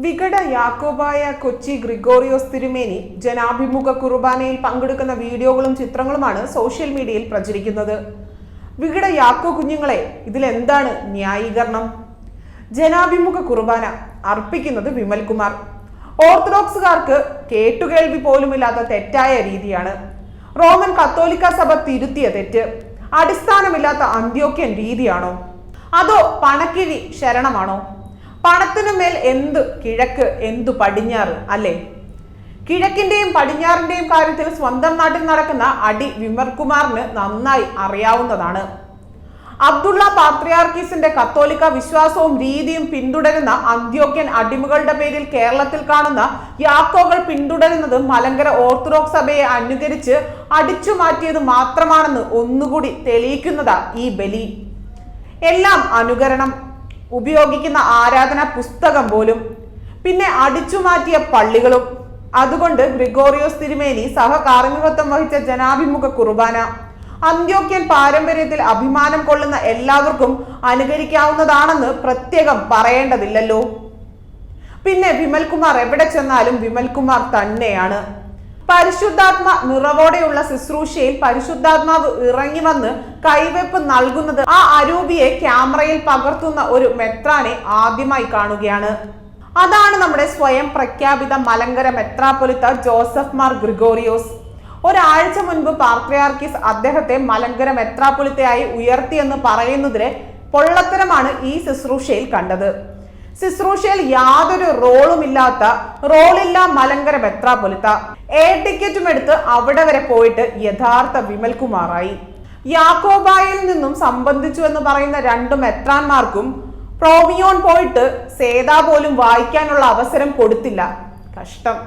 വികട യാക്കോബായ കൊച്ചി ഗ്രിഗോറിയോസ് തിരുമേനി ജനാഭിമുഖ കുർബാനയിൽ പങ്കെടുക്കുന്ന വീഡിയോകളും ചിത്രങ്ങളുമാണ് സോഷ്യൽ മീഡിയയിൽ പ്രചരിക്കുന്നത്. വികട യാക്കോ കുഞ്ഞുങ്ങളെ ഇതിലെന്താണ് ന്യായീകരണം? ജനാഭിമുഖ കുർബാന അർപ്പിക്കുന്നത് വിമൽകുമാർ. ഓർത്തഡോക്സുകാർക്ക് കേട്ടുകേൾവി പോലുമില്ലാത്ത തെറ്റായ രീതിയാണ്. റോമൻ കത്തോലിക്ക സഭ തിരുത്തിയ തെറ്റ് അടിസ്ഥാനമില്ലാത്ത അന്ത്യോക്യൻ രീതിയാണോ? അതോ പണക്കിഴി ശരണമാണോ? പണത്തിനു മേൽ എന്ത് കിഴക്ക് എന്തു പടിഞ്ഞാറ് അല്ലേ? കിഴക്കിന്റെയും പടിഞ്ഞാറിന്റെയും കാര്യത്തിൽ സ്വന്തം നാട്ടിൽ നടക്കുന്ന അടി വിമർകുമാറിന് നന്നായി അറിയാവുന്നതാണ്. അബ്ദുള്ള പാത്രിയാർക്കീസിന്റെ കത്തോലിക്ക വിശ്വാസവും രീതിയും പിന്തുടരുന്ന അന്ത്യോക്യൻ അടിമകളുടെ പേരിൽ കേരളത്തിൽ കാണുന്ന യാക്കോകൾ പിന്തുടരുന്നത് മലങ്കര ഓർത്തഡോക്സ് സഭയെ അനുകരിച്ച് അടിച്ചു മാറ്റിയത് മാത്രമാണെന്ന് ഒന്നുകൂടി തെളിയിക്കുന്നതാ ഈ ബലി. എല്ലാം അനുകരണം. ഉപയോഗിക്കുന്ന ആരാധന പുസ്തകം പോലും. പിന്നെ അടിച്ചുമാറ്റിയ പള്ളികളും. അതുകൊണ്ട് ഗ്രിഗോറിയോസ് തിരുമേനി സഹകാർമ്മികത്വം വഹിച്ച ജനാഭിമുഖ കുർബാന. അന്ത്യോക്യൻ പാരമ്പര്യത്തിൽ അഭിമാനം കൊള്ളുന്ന എല്ലാവർക്കും അനുകരിക്കാവുന്നതാണെന്ന് പ്രത്യേകം പറയേണ്ടതില്ലല്ലോ. പിന്നെ വിമൽകുമാർ എവിടെ ചെന്നാലും വിമൽകുമാർ തന്നെയാണ്. പരിശുദ്ധാത്മ നിറവോടെയുള്ള ശുശ്രൂഷയിൽ പരിശുദ്ധാത്മാവ് ഇറങ്ങി വന്ന് കൈവെപ്പ് നൽകുന്നത് ആ അരൂപിയെ ക്യാമറയിൽ പകർത്തുന്ന ഒരു മെത്രാനെ ആദ്യമായി കാണുകയാണ്. അതാണ് നമ്മുടെ സ്വയം പ്രഖ്യാപിത മലങ്കര മെത്രാപൊലിത്ത ജോസഫ് മാർ ഗ്രിഗോറിയോസ്. ഒരാഴ്ച മുൻപ് പാർത്രയാർക്കിസ് അദ്ദേഹത്തെ മലങ്കര മെത്രാപൊലിത്തയായി ഉയർത്തിയെന്ന് പറയുന്നതിലെ പൊള്ളത്തരമാണ് ഈ ശുശ്രൂഷയിൽ കണ്ടത്. ശുശ്രൂഷയിൽ യാതൊരു റോളും ഇല്ലാത്ത റോളില്ല മലങ്കര മെത്രാപൊലിത്ത എയർ ടിക്കറ്റും എടുത്ത് അവിടെ വരെ പോയിട്ട് യഥാർത്ഥ വിമൽകുമാറായി. യാക്കോബായിൽ നിന്നും സംബന്ധിച്ചു എന്ന് പറയുന്ന രണ്ട് മെത്രാന്മാർക്കും പ്രോമിയോൺ പോയിട്ട് സേതാ പോലും വായിക്കാനുള്ള അവസരം കൊടുത്തില്ല. കഷ്ടം.